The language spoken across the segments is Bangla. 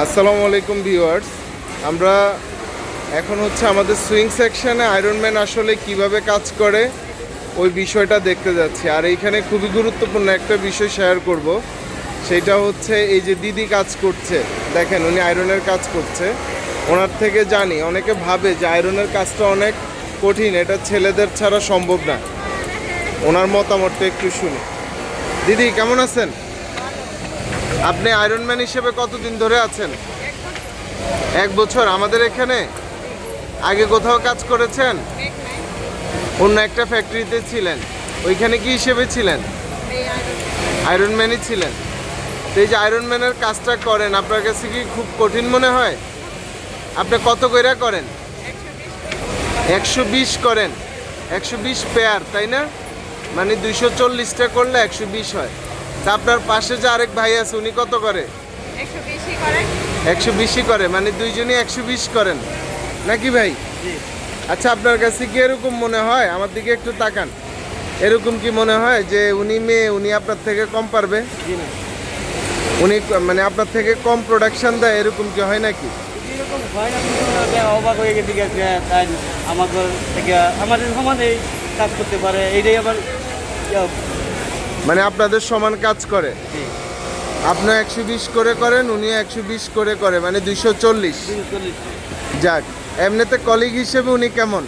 আসসালামু আলাইকুম ভিউয়ার্স। আমরা এখন হচ্ছে আমাদের সুইং সেকশনে আয়রনম্যান আসলে কীভাবে কাজ করে ওই বিষয়টা দেখতে যাচ্ছি। আর এইখানে খুবই গুরুত্বপূর্ণ একটা বিষয় শেয়ার করব। সেটা হচ্ছে এই যে দিদি কাজ করছে। দেখেন উনি আয়রনের কাজ করছে। ওনার থেকে জানি, অনেকে ভাবে যে আয়রনের কাজটা অনেক কঠিন, এটা ছেলেদের ছাড়া সম্ভব না। ওনার মতামতটা একটু শুনি। দিদি, কেমন আছেন? আপনি আয়রনম্যান হিসেবে কতদিন ধরে আছেন? এক বছর। আমাদের এখানে আগে কোথাও কাজ করেছেন? অন্য একটা ফ্যাক্টরিতে ছিলেন। ওইখানে কি হিসেবে ছিলেন? আয়রনম্যানই ছিলেন। তো এই যে আয়রনম্যানের কাজটা করেন, আপনার কাছে কি খুব কঠিন মনে হয়? আপনি কত কইরা করেন? একশো বিশ করেন। একশো বিশ পেয়ার তাই না? মানে দুইশো চল্লিশটা করলে একশো বিশ হয়। আপনার পাশে যে আরেক ভাই আছে উনি কত করে? একশো বেশি করে বিশই করে মানে দুইজনই একশো বিশ করেন। নাকি ভাই? আচ্ছা আপনার কাছে কি এরকম মনে হয়? আমার দিকে একটু তাকান। এরকম কি মনে হয় যে উনি মেয়ে উনি আপনার থেকে কম পারবে? উনি মানে আপনার থেকে কম প্রোডাকশন দেয় এরকম কি হয় নাকি? এরকম হয় অবাক হয়ে গেছি আমাদের থেকে আমাদের কাজ করতে পারে এইটাই আবার মানে আপনাদের সমান কাজ করে। আপনি একশো বিশ করে করেন উনি একশো বিশ করে করে মানে দুইশো চল্লিশ। যাক এমনিতে কলিগ হিসেবে উনি কেমন?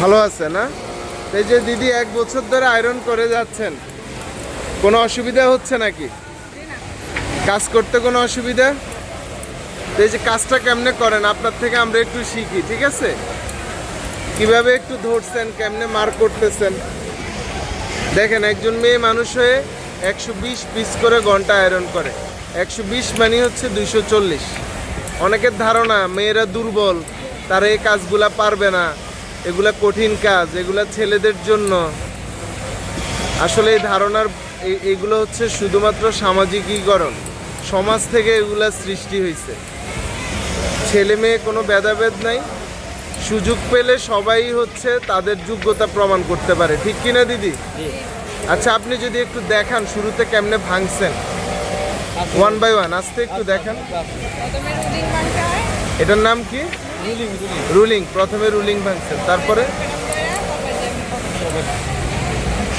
ভালো আছে না? এই যে দিদি এক বছর ধরে আয়রন করে যাচ্ছেন কোনো অসুবিধা হচ্ছে নাকি? কাজ করতে কোনো অসুবিধা? তো এই যে কাজটা কেমনে করেন? আপনার থেকে আমরা একটু শিখি ঠিক আছে? কীভাবে একটু ধরছেন কেমনে মার করতেছেন? দেখেন, একজন মেয়ে মানুষ হয়ে একশো বিশ পিস করে ঘণ্টা আয়রন করে। একশো বিশ মানে হচ্ছে দুইশো চল্লিশ। অনেকের ধারণা, মেয়েরা দুর্বল, তারা এই কাজগুলা পারবে না। এগুলা কঠিন কাজ, এগুলা ছেলেদের জন্য। আসলে এই ধারণার এগুলো হচ্ছে শুধুমাত্র সামাজিকীকরণ। সমাজ থেকে এগুলা সৃষ্টি হয়েছে ছেলে মেয়ে কোনো ভেদাভেদ নাই। সুযোগ পেলে সবাই হচ্ছে তাদের যোগ্যতা প্রমাণ করতে পারে। ঠিক কিনা দিদি? আচ্ছা আপনি যদি একটু দেখান শুরুতে কেমনে ভাঙছেন? ওয়ান বাই ওয়ান আস্তে একটু দেখান। রুলিং বানতে হয়। এটার নাম কি? রুলিং প্রথমে রুলিং ভাঙছেন। তারপরে?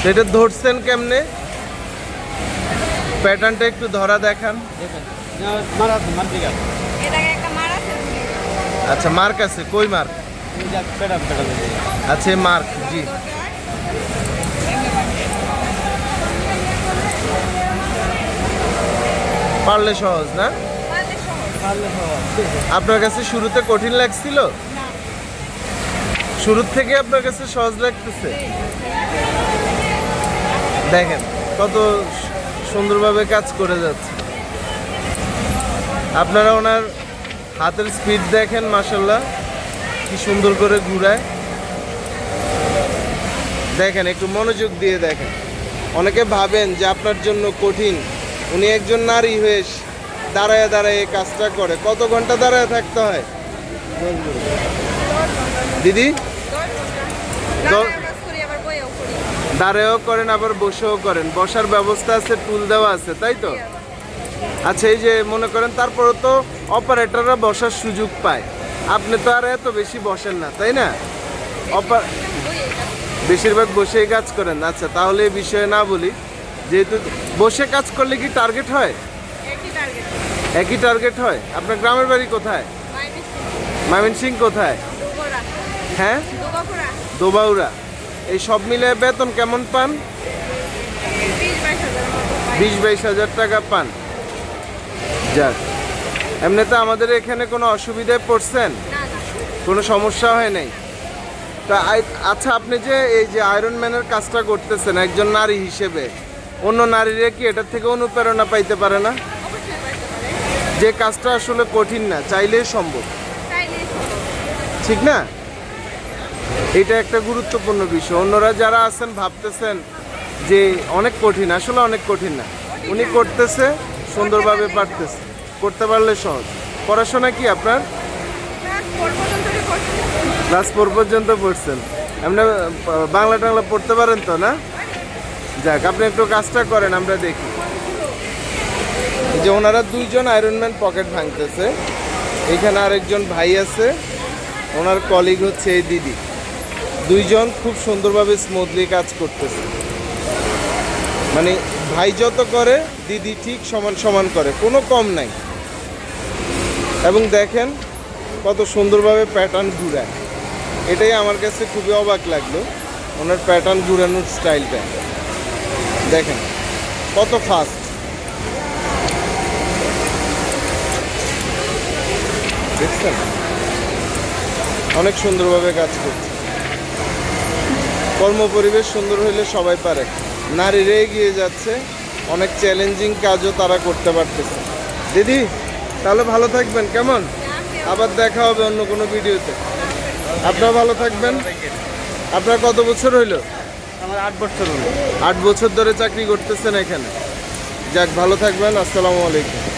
সেটা ধরছেন কেমনে? প্যাটার্নটা একটু ধরা দেখান। দেখেন আচ্ছা মার্ক আছে। কই মার্ক আছে মার্ক, জি। পারলে সহজ, না? আপনার কাছে শুরুতে কঠিন লাগছিল? শুরুর থেকে আপনার কাছে সহজ লাগতেছে? দেখেন, কত সুন্দরভাবে কাজ করে যাচ্ছে। আপনারা ওনার হাতের স্পিড দেখেন মাসাল্লাহ কি সুন্দর করে ঘুরায়। দেখেন একটু মনোযোগ দিয়ে দেখেন। অনেকে ভাবেন যে আপনার জন্য কঠিন। উনি একজন নারী হয়ে দাঁড়ায় দাঁড়ায় এই কাজটা করে। কত ঘণ্টা দাঁড়ায় থাকতে হয়? দিদি? দাঁড়ায়ও করেন আবার বসেও করেন। বসার ব্যবস্থা আছে টুল দেওয়া আছে তাই তো? আচ্ছা এই যে মনে করেন তারপরে তো অপারেটররা বসার সুযোগ পায়। আপনি তো আর এত বেশি বসেন না তাই না? বেশিরভাগ বসেই কাজ করেন আচ্ছা তাহলে এই বিষয়ে না বলি যেহেতু বসে কাজ করলে কি টার্গেট হয়? একই টার্গেট হয়? আপনার গ্রামের বাড়ি কোথায়? ময়মনসিং কোথায়? হ্যাঁ? দোবাউরা। এই সব মিলে বেতন কেমন পান। বিশ বাইশ হাজার টাকা পান। যাক। এমনিতে আমাদের এখানে কোনো অসুবিধায় পড়ছেন? কোনো সমস্যা হয় নাই? তা আচ্ছা আপনি যে এই যে আয়রন ম্যানের কাজটা করতেছেন একজন নারী হিসেবে অন্য নারীরা কি এটার থেকে অনুপ্রেরণা পাইতে পারে না? যে কাজটা আসলে কঠিন না চাইলেই সম্ভব। ঠিক না? এটা একটা গুরুত্বপূর্ণ বিষয়। অন্যরা যারা আছেন ভাবতেছেন যে অনেক কঠিন আসলে অনেক কঠিন না। উনি করতেছে সুন্দরভাবে পারতেছে। করতে পারলে সহজ। পড়াশোনা কি আপনার? ক্লাস ফোর পর্যন্ত পড়ছেন। আহ, বাংলা টাংলা পড়তে পারেন তো না? যাক আপনি একটু কাজটা করেন আমরা দেখি। যে ওনারা দুইজন আয়রনম্যান পকেট ভাঙতেছে। এখানে আরেকজন ভাই আছে। ওনার কলিগ হচ্ছে এই দিদি। দুইজন খুব সুন্দরভাবে স্মুথলি কাজ করতেছে। মানে ভাই যত করে দিদি ঠিক সমান সমান করে। কোনো কম নাই। এবং দেখেন কত সুন্দরভাবে প্যাটার্ন ঘুরায়। এটাই আমার কাছে খুবই অবাক লাগল, ওনার প্যাটার্ন ঘুরানোর স্টাইলটা দেখেন, কত ফাস্ট দেখছেন? অনেক সুন্দরভাবে কাজ করছে। কর্ম পরিবেশ সুন্দর হইলে সবাই পারে। নারীরা এগিয়ে যাচ্ছে, অনেক চ্যালেঞ্জিং কাজও তারা করতে পারতেছে। দিদি তাহলে ভালো থাকবেন কেমন? আবার দেখা হবে অন্য কোনো ভিডিওতে। আপনারা ভালো থাকবেন। আপনার কত বছর হইল? আমার আট বছর হলো। আট বছর ধরে চাকরি করতেছেন এখানে। যাক ভালো থাকবেন। আসসালামু আলাইকুম।